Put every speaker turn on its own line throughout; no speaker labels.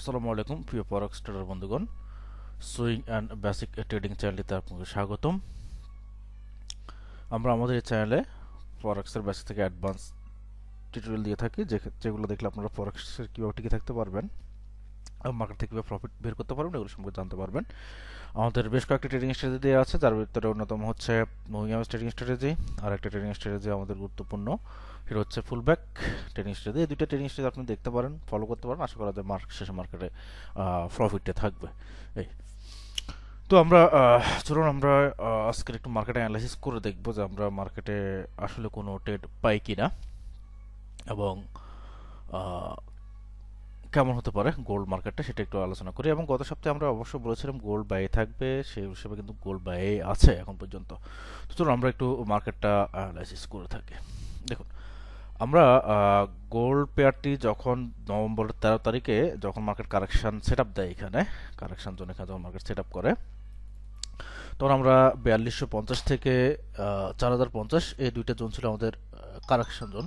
আসসালামু আলাইকুম, প্রিয় ফরেক্স ট্রেডার বন্ধুগণ। সুইং অ্যান্ড বেসিক ট্রেডিং চ্যানেলটিতে আপনাকে স্বাগতম। আমরা আমাদের এই চ্যানেলে ফরেক্সের বেসিক থেকে অ্যাডভান্স টিউটোরিয়াল দিয়ে থাকি যেগুলো দেখলে আপনারা ফরেক্সের কীভাবে টিকে থাকতে পারবেন। মার্কেট থেকে কীভাবে প্রফিট বের করতে পারবেন, এগুলো সম্পর্কে জানতে পারবেন। আমাদের বেশ কয়েকটি ট্রেডিং স্ট্র্যাটেজি আছে, যার ভিতরে অন্যতম হচ্ছে অ্যাভারেজ ট্রেডিং স্ট্র্যাটেজি আর একটা ট্রেডিং স্ট্র্যাটেজি আমাদের গুরুত্বপূর্ণ, সেটা হচ্ছে ফুলব্যাক ট্রেডিং স্ট্র্যাটেজি এই দুইটা ট্রেডিং স্ট্র্যাটেজি আপনি দেখতে পারেন ফলো করতে পারেন, আশা করা যায় মার্ক শেষে মার্কেটে প্রফিটে থাকবে। এই। তো আমরা চলুন আমরা আজকের একটু মার্কেট অ্যানালাইসিস করে দেখব যে আমরা মার্কেটে আসলে কোনো ট্রেড পাই কি না এবং কেমন হতে পারে গোল্ড মার্কেটটা সেটা একটু আলোচনা করি। এবং গত সপ্তাহে আমরা অবশ্য বলেছিলাম গোল্ড বাই থাকবে, সেই হিসেবে কিন্তু গোল্ড বাই আছে এখন পর্যন্ত। তো চলুন আমরা একটু মার্কেটটা অ্যানালাইসিস করে থাকি। দেখুন, আমরা গোল্ড পেয়ারটি যখন নভেম্বরের তেরো তারিখে যখন মার্কেট কারেকশন সেট আপ দেয় এখানে কারেকশন জোন এখানে যখন মার্কেট সেট করে, তখন আমরা বিয়াল্লিশশো পঞ্চাশ থেকে চার হাজার পঞ্চাশ, এই দুইটা জোন ছিল আমাদের কারেকশন জোন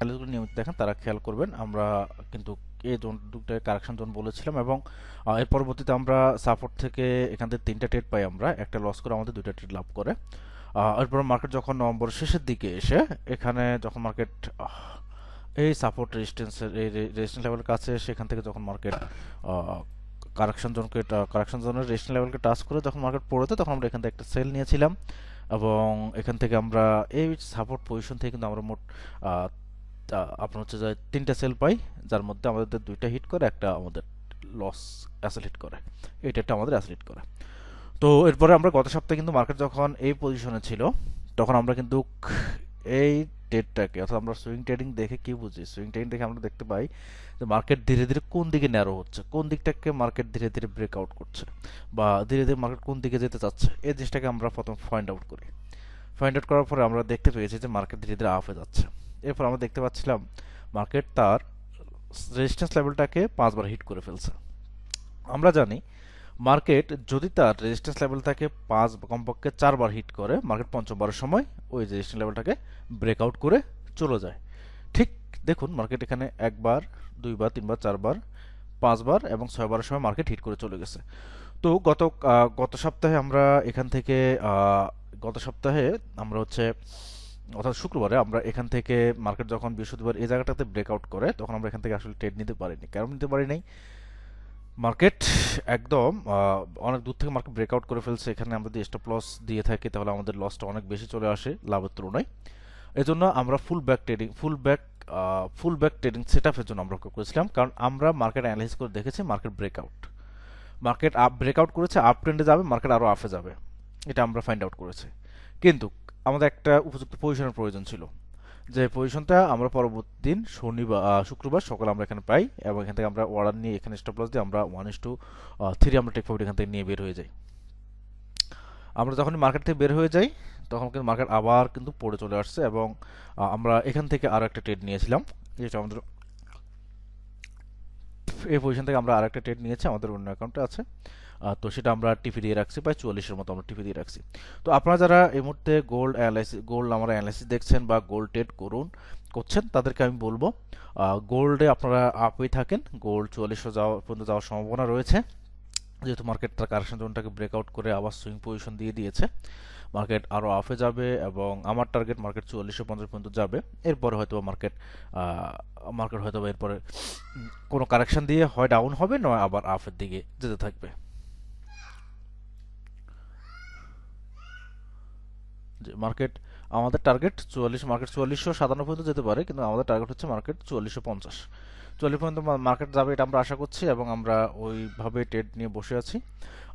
চ্যানেলগুলো নিয়মিত দেখেন, তারা খেয়াল করবেন, আমরা কিন্তু এই দুটায় কারেকশন জোন বলেছিলাম এবং এর পরবর্তীতে আমরা সাপোর্ট থেকে এখান থেকে তিনটা ট্রেড পাই আমরা, একটা লস করে আমাদের দুইটা ট্রেড লাভ করে। এরপর মার্কেট যখন নভেম্বরের শেষের দিকে এসে, এখানে যখন মার্কেট এই সাপোর্ট রেজিস্ট্যান্সের এই রেজিস্ট্যান্স লেভেলের কাছে সেখান থেকে যখন মার্কেট কারেকশন জোনকে কারেকশন জোনের রেজিস্ট্যান্স লেভেলকে টাচ করে যখন মার্কেট পড়েছে, তখন আমরা এখান থেকে একটা সেল নিয়েছিলাম এবং এখান থেকে আমরা এই সাপোর্ট পজিশন থেকে কিন্তু আমরা মোট আপনার হচ্ছে যে তিনটা সেল পাই, যার মধ্যে আমাদের দুইটা হিট করে, একটা আমাদের লস অ্যাসেল হিট করে। এইটা একটা আমাদের অ্যাসেল হিট করে। তো এরপরে আমরা গত সপ্তাহে কিন্তু মার্কেট যখন এই পজিশনে ছিল, তখন আমরা কিন্তু এই ট্রেডটাকে অর্থাৎ আমরা সুইং ট্রেডিং দেখে কি বুঝি? সুইং ট্রেডিং দেখে আমরা দেখতে পাই যে মার্কেট ধীরে ধীরে কোন দিকে ন্যারো হচ্ছে, কোন দিকটাকে মার্কেট ধীরে ধীরে ব্রেক আউট করছে, বা ধীরে ধীরে মার্কেট কোন দিকে যেতে চাচ্ছে। এই জিনিসটাকে আমরা প্রথম ফাইন্ড আউট করি। ফাইন্ড আউট করার পরে আমরা দেখতে পেয়েছি যে মার্কেট ধীরে ধীরে আপ হয়ে যাচ্ছে। এরপর আমরা দেখতে পাচ্ছিলাম মার্কেট তার রেজিস্ট্যান্স লেভেলটাকে পাঁচবার হিট করে ফেলছে। আমরা জানি মার্কেট যদি তার রেজিস্ট্যান্স লেভেলটাকে পাঁচ কমপক্ষে চারবার হিট করে মার্কেট পঞ্চমবারের সময় ওই রেজিস্ট্যান্স লেভেলটাকে ব্রেকআউট করে চলে যায়। ঠিক দেখুন মার্কেট এখানে একবার, দুইবার, তিনবার, চারবার, পাঁচবার এবং ছয়বারের সময় মার্কেট হিট করে চলে গেছে। তো গত গত সপ্তাহে আমরা এখান থেকে গত সপ্তাহে আমরা হচ্ছে অর্থাৎ শুক্রবারে আমরা এখান থেকে মার্কেট যখন বৃহস্পতিবার এই জায়গাটাতে ব্রেকআউট করে, তখন আমরা এখান থেকে আসলে ট্রেড নিতে পারিনি। কেন নিতে পারি নাই মার্কেট একদম অনেক দূর থেকে মার্কেট ব্রেকআউট করে ফেলছে। এখানে আমরা যদি স্টপ লস দিয়ে থাকি, তাহলে আমাদের লসটা অনেক বেশি চলে আসে লাভের তুলনায়। এজন্য আমরা pull back trading pull back pull back trading set আপের জন্য আমরা করেছিলাম। কারণ আমরা মার্কেট অ্যানালাইসিস করে দেখেছি market breakout market up breakout করেছে আপ ট্রেন্ডে যাবে মার্কেট আরও আপে যাবে। এটা আমরা ফাইন্ড আউট করেছি। কিন্তু আমাদের একটা উপযুক্ত পজিশনের প্রয়োজন ছিল। যে পজিশনটা আমরা পরবর্তী দিন শনিবার শুক্রবার সকালে আমরা এখানে পাই এবং এখান থেকে আমরা অর্ডার নিয়ে এখানে স্টপ লস দিয়ে আমরা ওয়ান ইস টু থ্রি আমরা টেক প্রফিট এখান থেকে নিয়ে বের হয়ে যাই। আমরা যখন মার্কেট থেকে বের হয়ে যাই, তখন কিন্তু মার্কেট আবার কিন্তু পড়ে চলে আসছে এবং আমরা এখান থেকে আরও একটা ট্রেড নিয়েছিলাম, যেটা আমাদের এই পজিশন থেকে আমরা আরেকটা ট্রেড নিয়েছি, আমাদের অন্য অ্যাকাউন্টে আছে। তো সেটা আমরা টিপি দিয়ে রাখছি, প্রায় চুয়াল্লিশের মতো আমরা টিপি দিয়ে রাখছি। তো আপনারা যারা এই মুহূর্তে গোল্ড অ্যানালাইসিস গোল্ড আমরা অ্যানালাইসিস দেখছেন বা গোল্ড ট্রেড করুন, করছেন, তাদেরকে আমি বলব গোল্ডে আপনারা আপেই থাকেন গোল্ড চুয়াল্লিশশো যাওয়া পর্যন্ত যাওয়ার সম্ভাবনা রয়েছে। যেহেতু মার্কেট তার কারেকশন জোনটাকে ব্রেকআউট করে আবার সুইং পজিশন দিয়ে দিয়েছে। মার্কেট আরও আপে যাবে এবং আমার টার্গেট মার্কেট চুয়াল্লিশশো পঞ্চাশ পর্যন্ত যাবে। এরপরে হয়তো মার্কেট মার্কেট হয়তো এরপরে কোনো কারেকশন দিয়ে হয় ডাউন হবে, নয় আবার আপের দিকে যেতে থাকবে। মার্কেট আমাদের টার্গেট চুয়াল্লিশ মার্কেট চুয়াল্লিশশো সাতান্ন পর্যন্ত যেতে পারে, কিন্তু আমাদের টার্গেট হচ্ছে মার্কেট চুয়াল্লিশশো পঞ্চাশ। চুয়াল্লিশ পর্যন্ত মার্কেট যাবে এটা আমরা আশা করছি এবং আমরা ওইভাবে ট্রেড নিয়ে বসে আছি।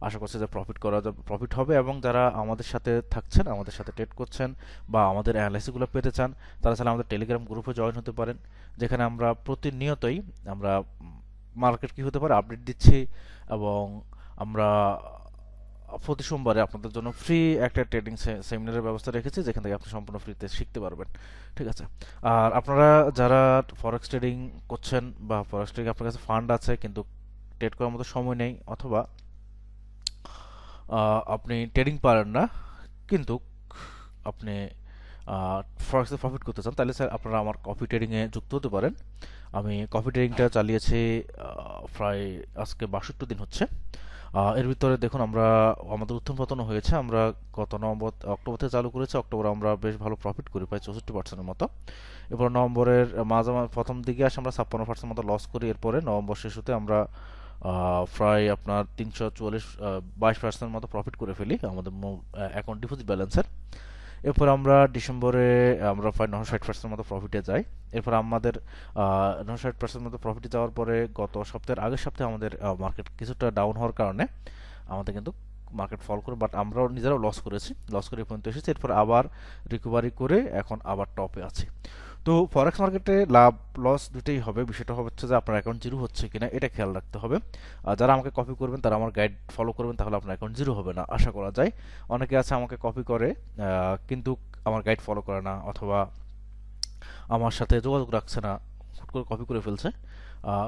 আশা করছি যে প্রফিট করা প্রফিট হবে এবং যারা আমাদের সাথে থাকছেন, আমাদের সাথে ট্রেড করছেন বা আমাদের অ্যানালাইসিসগুলো পেতে চান, তারা চাইলে আমাদের টেলিগ্রাম গ্রুপে জয়েন হতে পারেন, যেখানে আমরা প্রতিনিয়তই আমরা মার্কেট কি হতে পারে আপডেট দিচ্ছি এবং আমরা প্রতি সোমবারে আপনাদের জন্য ফ্রি একটা ট্রেডিং সেমিনারের ব্যবস্থা রেখেছি, যেখান থেকে আপনি সম্পূর্ণ ফ্রিতে শিখতে পারবেন। ঠিক আছে? আর আপনারা যারা ফরেক্স ট্রেডিং করছেন বা ফরেক্স ট্রেডিং আপনার কাছে ফান্ড আছে কিন্তু ট্রেড করার মতো সময় নেই অথবা আপনি ট্রেডিং পারেন না, কিন্তু আপনি ফরেক্সে প্রফিট করতে চান, তাহলে স্যার আপনারা আমার কফি ট্রেডিংয়ে যুক্ত হতে পারেন। আমি কফি ট্রেডিংটা চালিয়েছি প্রায় আজকে বাষট্টি দিন হচ্ছে। এর ভিতরে দেখুন, আমরা, আমাদের উত্থান পতন হয়েছে, আমরা গত নভেম্বর অক্টোবর থেকে চালু করেছি, অক্টোবর আমরা বেশ ভালো প্রফিট করি, প্রায় চৌষট্টি পার্সেন্টের মতো। এরপর নভেম্বরের মাঝামাঝি প্রথম দিকে আসে আমরা ছাপ্পান্ন পার্সেন্ট মতো লস করি, এরপরে নভেম্বর শেষ হতে আমরা প্রায় আপনার তিনশো চুয়াল্লিশ বাইশ পার্সেন্ট মতো প্রফিট করে ফেলি, আমাদের অ্যাকাউন্ট ডিপোজিট ব্যালেন্সের এরপর আমরা ডিসেম্বরে, আমরা প্রায় নশো ষাট পার্সেন্ট মতো প্রফিটে যাই। এরপর আমাদের নশো ষাট পার্সেন্ট মতো প্রফিটে যাওয়ার পরে গত সপ্তাহের আগের সপ্তাহে আমাদের মার্কেট কিছুটা ডাউন হওয়ার কারণে আমাদের কিন্তু মার্কেট ফল করে বাট আমরাও নিজেরাও লস করেছি। লস করে পর্যন্ত এসেছি। এরপর আবার রিকভারি করে এখন আবার টপে আছি। তো ফরেক্স মার্কেটে লাভ লস দুটোই হবে। বিষয়টা হচ্ছে যে আপনার অ্যাকাউন্ট জিরো হচ্ছে কিনা, এটা খেয়াল রাখতে হবে। আর যারা আমাকে কপি করবেন, তারা আমার গাইড ফলো করবেন, তাহলে আপনার অ্যাকাউন্ট জিরো হবে না, আশা করা যায়। অনেকে আছে আমাকে কপি করে কিন্তু আমার গাইড ফলো করে না, অথবা আমার সাথে যোগাযোগ রাখছে না, হুট করে কপি করে ফেলছে।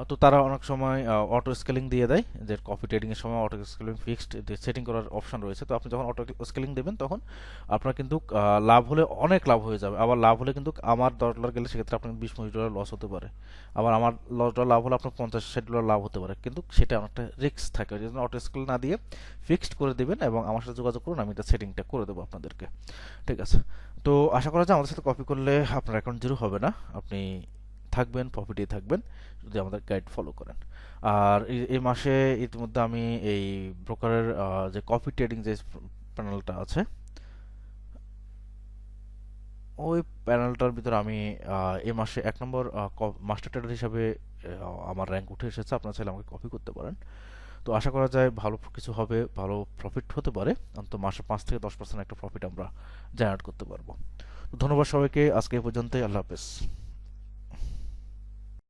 তো তারা অনেক সময় অটো স্কেলিং দিয়ে দেয়, যে কপি ট্রেডিংয়ের সময় অটো স্কেলিং ফিক্সড সেটিং করার অপশন রয়েছে। তো আপনি যখন অটো স্কেলিং দেবেন, তখন আপনার কিন্তু লাভ হলে অনেক লাভ হয়ে যাবে। আবার লাভ হলে কিন্তু আমার দশ ডলার গেলে সেক্ষেত্রে আপনার বিশ, পঁচিশ ডলার লস হতে পারে। আবার আমার দশ ডলার লাভ হলে আপনার পঞ্চাশ, ষাট ডলার লাভ হতে পারে। কিন্তু সেটা অনেকটা রিস্ক থাকে। ওই জন্য অটো স্কেল না দিয়ে ফিক্সড করে দেবেন এবং আমার সাথে যোগাযোগ করুন, আমি এটা সেটিংটা করে দেবো আপনাদেরকে। ঠিক আছে? তো আশা করা যায় আমাদের সাথে কপি করলে আপনার অ্যাকাউন্ট জিরো হবে না। আপনি থাকবেন প্রফিটেই থাকবেন, যদি আমাদের গাইড ফলো করেন। আর এই মাসে ইতিমধ্যে আমি এই ব্রোকারের যে কপি ট্রেডিং যে প্যানেলটা আছে, ওই প্যানেলটার ভিতরে আমি এই মাসে এক নম্বর মাস্টার ট্রেডার হিসাবে আমার র্যাঙ্ক উঠে এসেছে। আপনারা চাইলে আমাকে কপি করতে পারেন। তো আশা করা যায় ভালো কিছু হবে, ভালো প্রফিট হতে পারে। অন্তত মাসে পাঁচ থেকে দশ পার্সেন্ট একটা প্রফিট আমরা জেনারেট করতে পারব। ধন্যবাদ সবাইকে। আজকে এই পর্যন্তই। আল্লাহ হাফেজ।